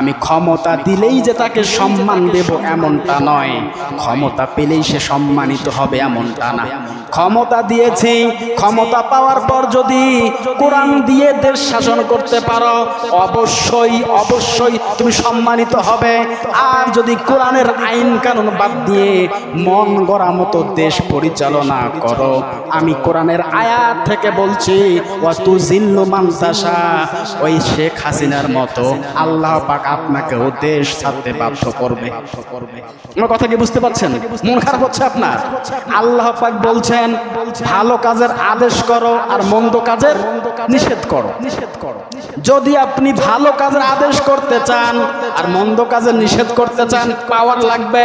আমি ক্ষমতা দিলেই যে তাকে সম্মান দেব এমনটা নয়। ক্ষমতা পেলেই সে সম্মানিত হবে এমনটা না। ক্ষমতা দিয়েছি, ক্ষমতা পাওয়ার পর যদি কোরআন দিয়ে দেশ শাসন করতে পারো, অবশ্যই অবশ্যই তুমি সম্মানিত হবে। আর যদি কোরআনের আইন কানুন বাদ দিয়ে মন গড়া মতো দেশ পরিচালনা করো, আমি কোরআনের আয়াত থেকে বলছি ওয়াতু জিল্লু মানতাসা ওই শেখ হাসিনার মতো আল্লাহ পাক আপনাকে ও দেশ ছাড়তে বাধ্য করবে। আমার কথা কি বুঝতে পারছেন? মন খারাপ হচ্ছে আপনার? আল্লাহ পাক বলছেন, ভালো কাজের আদেশ করো আর মন্দ কাজের নিষেধ করো। নিষেধ করো যদি আপনি ভালো কাজের আদেশ করতে চান আর মন্দ কাজের নিষেধ করতে চান, পাওয়ার লাগবে।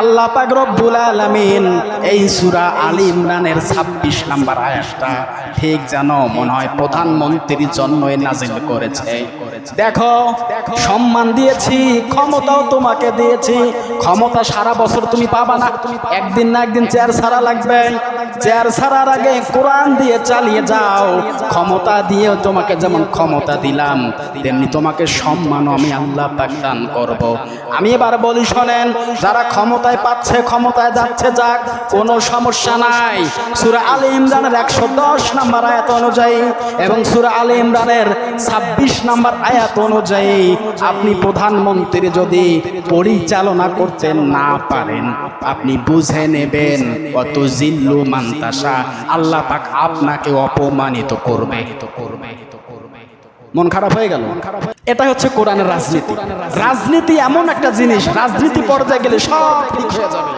আল্লাহ পাক রব্বুল আলামিন এই সূরা আলী ইমরানের 26 নাম্বার আয়াতটা ঠিক জানো মনে হয় প্রধানমন্ত্রীর জন্যই নাজিল করেছে। দেখো সম্মান দিয়েছি ক্ষমতাও তোমাকে দিয়েছি। ক্ষমতা সারা বছর তুমি পাবা না। একদিন না একদিন চেয়ার ছাড়া লাগবে। চেয়ার ছাড়ার আগে কোরআন দিয়ে চালিয়ে যাও। ক্ষমতা দিয়েও তোমাকে যেমন ক্ষমতা দিলাম তেমনি তোমাকে সম্মানও আমি আল্লাহ পাক দান করব। আমি এবার বলি শোনেন যারা ক্ষমতায় পাচ্ছে ক্ষমতায় যাচ্ছে যাক কোনো সমস্যা নাই। সুরা আলী ইমরানের একশো দশ নাম্বার আয়াত অনুযায়ী এবং সুরা আলী ইমরানের ছাব্বিশ নাম্বার আয়াত অনুযায়ী আপনি প্রধানমন্ত্রী যদি পরিচালনা করতে না পারেন, আপনি বুঝে নেবেন কত জিল্লু মান্তাসা আল্লাহ পাক আপনাকে অপমানিত করবে। করবে মন খারাপ হয়ে গেল? এটা হচ্ছে কোরআনের রাজনীতি। রাজনীতি এমন একটা জিনিস, রাজনীতি পর্যায়ে গেলে সব ঠিক হয়ে যাবে।